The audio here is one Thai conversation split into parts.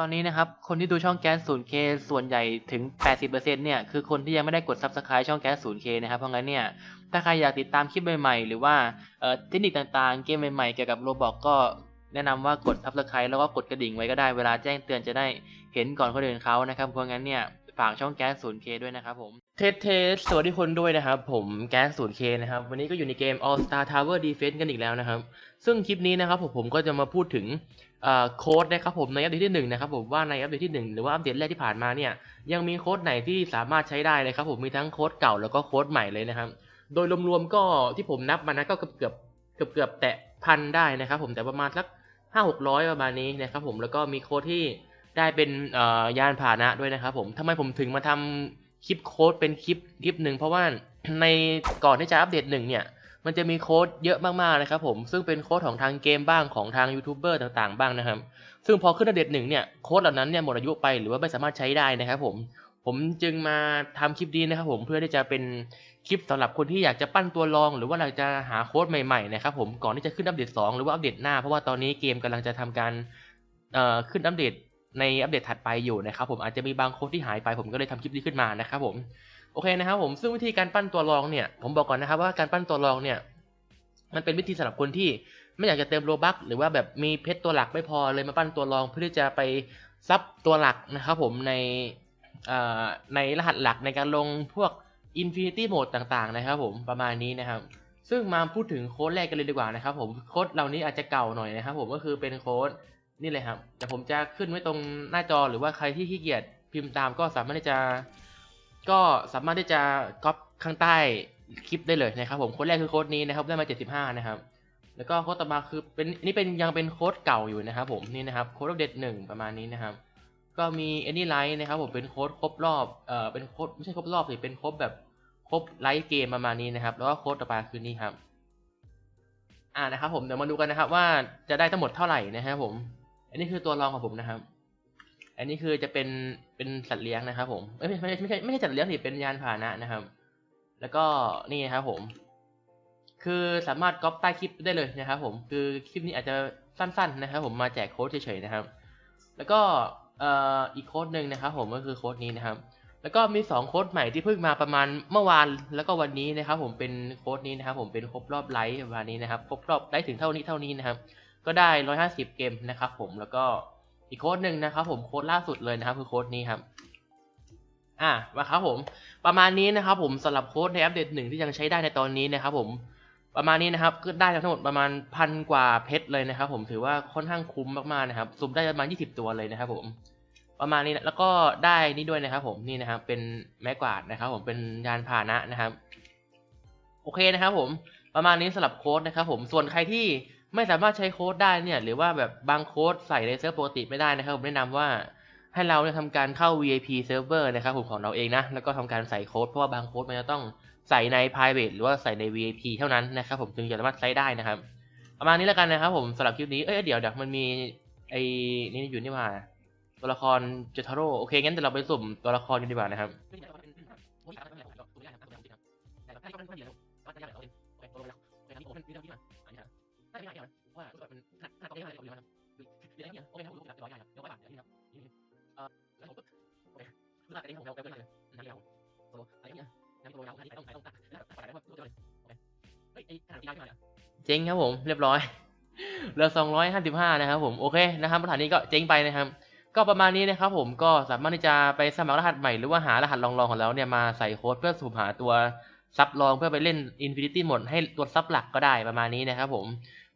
ตอนนี้นะครับคนที่ดูช่องแก๊ส 0K ส่วนใหญ่ถึง 80%เนี่ยคือคนที่ยังไม่ได้กด Subscribe ช่องแก๊ส 0K นะครับเพราะงั้นเนี่ยถ้าใครอยากติดตามคลิปใหม่ๆ หรือว่าเทคนิคต่างๆ เกมใหม่ๆ เกี่ยวกับโรบอกก็แนะนำว่ากด Subscribe แล้วก็กดกระดิ่งไว้ก็ได้เวลาแจ้งเตือนจะได้เห็นก่อนคนอื่นเขานะครับเพราะงั้นเนี่ยฝากช่องแก๊ส 0K ด้วยนะครับผมเทสเทสสวัสดีคนด้วยนะครับ ผมแก๊ส 0K นะครับวันนี้ก็อยู่ในเกม All Star Tower Defense กันอีกแล้วนะครับ ซึ่งคลิปนี้นะครับผมผมก็จะมาพูดถึงโค้ดนะครับผมในอัปเดตที่หนึ่งนะครับผมว่าในอัปเดตที่หนึ่งหรือว่าอัปเดตแรกที่ผ่านมาเนี่ยยังมีโค้ดไหนที่สามารถใช้ได้เลยครับผมมีทั้งโค้ดเก่าแล้วก็โค้ดใหม่เลยนะครับโดยรวมๆก็ที่ผมนับมานะก็เกือบเกือบเกือบเกือบแตะพันได้นะครับผมแต่ประมาณสักห้าหกร้อยประมาณนี้นะครับผมแล้วก็มีโค้ดที่ได้เป็นยานพาหนะด้วยนะครับผมทำไมผมถึงมาทำคลิปโค้ดเป็นคลิปคลิปหนึ่งเพราะว่าในก่อนที่จะอัปเดตหนึ่งเนี่ย มันจะมีโค้ดเยอะมากๆนะครับผมซึ่งเป็นโค้ดของทางเกมบ้างของทางยูทูบเบอร์ต่างๆบ้างนะครับ ซึ่งพอขึ้นอัปเดตหนึ่งเนี่ยโค้ดเหล่านั้นเนี่ยหมดอายุไปหรือว่าไม่สามารถใช้ได้นะครับผมผมจึงมาทำคลิปนี้นะครับผมเพื่อที่จะเป็นคลิปสำหรับคนที่อยากจะปั้นตัวรอง หรือว่าอยากจะหาโค้ดใหม่ๆนะครับผมก่อนที่จะขึ้นอัปเดต 2 หรือว่าอัปเดตหน้าเพราะว่าตอนนี้เกมกำลังจะทำการขึ้นอัปเดตในอัปเดตถัดไปอยู่นะครับผมอาจจะมีบางโค้ดที่หายไปผมก็เลยทำคลิปนี้ขึ้นมานะครับผม โอเคนะครับผมซึ่งวิธีการปั้นตัวรองเนี่ยผมบอกก่อนนะครับว่าการปั้นตัวรองเนี่ยมันเป็นวิธีสำหรับคนที่ไม่อยากจะเติมโลบักหรือว่าแบบมีเพชรตัวหลักไม่พอเลยมาปั้นตัวรองเพื่อที่จะไปซับตัวหลักนะครับผมในในรหัสหลักในการลงพวก Infinity Mode ต่างๆนะครับผมประมาณนี้นะครับ ซึ่งมาพูดถึงโค้ดแรกกันเลยดีกว่านะครับผมโค้ดเหล่านี้อาจจะเก่าหน่อยนะครับผมก็คือเป็นโค้ดนี่เลยครับแต่ผมจะขึ้นไว้ตรงหน้าจอหรือว่าใครที่ขี้เกียจพิมพ์ตามก็สามารถที่จะ ก็สามารถที่จะก๊อปข้างใต้คลิปได้เลยนะครับผมโค้ดแรกคือโค้ดนี้นะครับได้มา 75 นะครับ แล้วก็โค้ดต่อมาคือเป็นอันนี่เป็นยังเป็นโค้ดเก่าอยู่นะครับผมนี่นะครับโค้ดอัปเดตหนึ่งประมาณนี้นะครับ ก็มี Any Light นะครับผมเป็นโค้ดครบรอบเอ่อเป็นโค้ดไม่ใช่ครบรอบสิเป็นครบแบบครบไลฟ์เกมประมาณนี้นะครับ แล้วก็โค้ดต่อมาคือนี่ครับอ่านะครับผมเดี๋ยวมาดูกันนะครับว่าจะได้ทั้งหมดเท่าไหร่นะครับผม อันนี้คือตัวรองของผมนะครับ อันนี้คือจะเป็น เป็นสัตว์เลี้ยงนะครับ ผมเอ้ยไม่ไม่ไม่ใช่ไม่ใช่สัตว์เลี้ยงสิเป็นยานพาหนะนะครับ แล้วก็นี่นะครับผม คือสามารถก๊อปใต้คลิปได้เลยนะครับ ผมคือคลิปนี้อาจจะสั้น ๆ นะครับ ผมมาแจกโค้ดเฉยๆนะครับ แล้วก็เอ่ออีกโค้ดหนึ่งนะครับ ผมก็คือโค้ดนี้นะครับ แล้วก็มี 2 โค้ดใหม่ที่เพิ่งมาประมาณเมื่อวานแล้วก็วันนี้นะครับ ผมเป็นโค้ดนี้นะครับ ผมเป็นครบรอบไลฟ์ประมาณนี้นะครับครบรอบไลฟ์ถึงเท่านี้เท่านี้นะครับ ก็ได้ 150 เกมนะครับ ผมแล้วก็ อีกโค้ดหนึ่งนะครับผมโค้ดล่าสุดเลยนะครับคือโค้ดนี้ครับอะมาครับผมประมาณนี้นะครับผมสำหรับโค้ดในอัปเดตหนึ่งที่ยังใช้ได้ในตอนนี้นะครับผมประมาณนี้นะครับก็ได้ทั้งหมดประมาณพันกว่าเพชรเลยนะครับผมถือว่าค่อนข้างคุ้มมากๆนะครับสุ่มได้ประมาณ 20 ตัวเลยนะครับผมประมาณนี้นะแล้วก็ได้นี่ด้วยนะครับผมนี่นะครับเป็นไม้กวาดนะครับผมเป็นยานพาหนะนะครับ โอเคนะครับผมประมาณนี้สำหรับโค้ดนะครับผมส่วนใครที่ ไม่สามารถใช้โค้ดได้เนี่ย หรือว่าแบบบางโค้ดใส่ในเซิร์ฟปกติไม่ได้นะครับผมแนะนำว่าให้เราเนี่ยทำการเข้า VIP server นะครับผมของเราเองนะ แล้วก็ทำการใส่โค้ดเพราะว่าบางโค้ดมันจะต้องใส่ใน private หรือว่าใส่ใน VIP เท่านั้นนะครับผมถึงจะสามารถใช้ได้นะครับ ประมาณนี้แล้วกันนะครับผมสำหรับคลิปนี้ เอ้ยเดี๋ยวเดี๋ยวมันมีไอ้นี่อยู่นี่มาตัวละครเจทาโร่โอเคงั้นเดี๋ยวเราไปสุ่มตัวละครกันดีกว่านะครับ เพราะว่าคุณแบบนั่นนั่นก็ไม่ได้เลยอย่างนี้นะโอเคแล้วผมอยากจะบอกยังครับผมเรียบร้อยเหลือ255 นะครับผมโอเคนะครับสถานีก็เจ๊งไปนะครับก็ประมาณนี้นะครับผมก็สามารถที่จะไปสมัครรหัสใหม่หรือว่าหารหัสรองๆของเราเนี่ยมาใส่โค้ดเพื่อสุ่มหาตัวซับรองเพื่อไปเล่น Infinity หมดให้ตัวซับหลักก็ได้ประมาณนี้นะครับผม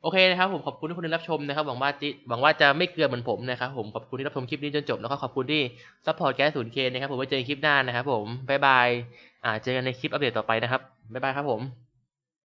โอเคนะครับผมขอบคุณทุกคนที่รับชมนะครับหวังว่าจิหวังว่าจะไม่เกลือเหมือนผมนะครับผมขอบคุณที่รับชมคลิปนี้จนจบแล้วก็ขอบคุณที่ซัพพอร์ตแก๊สศูนย์เคนะครับผมไว้เจอกันคลิปหน้านะครับผมบ๊ายบายอ่าเจอกันในคลิปอัปเดตต่อไปนะครับบ๊ายบายครับผม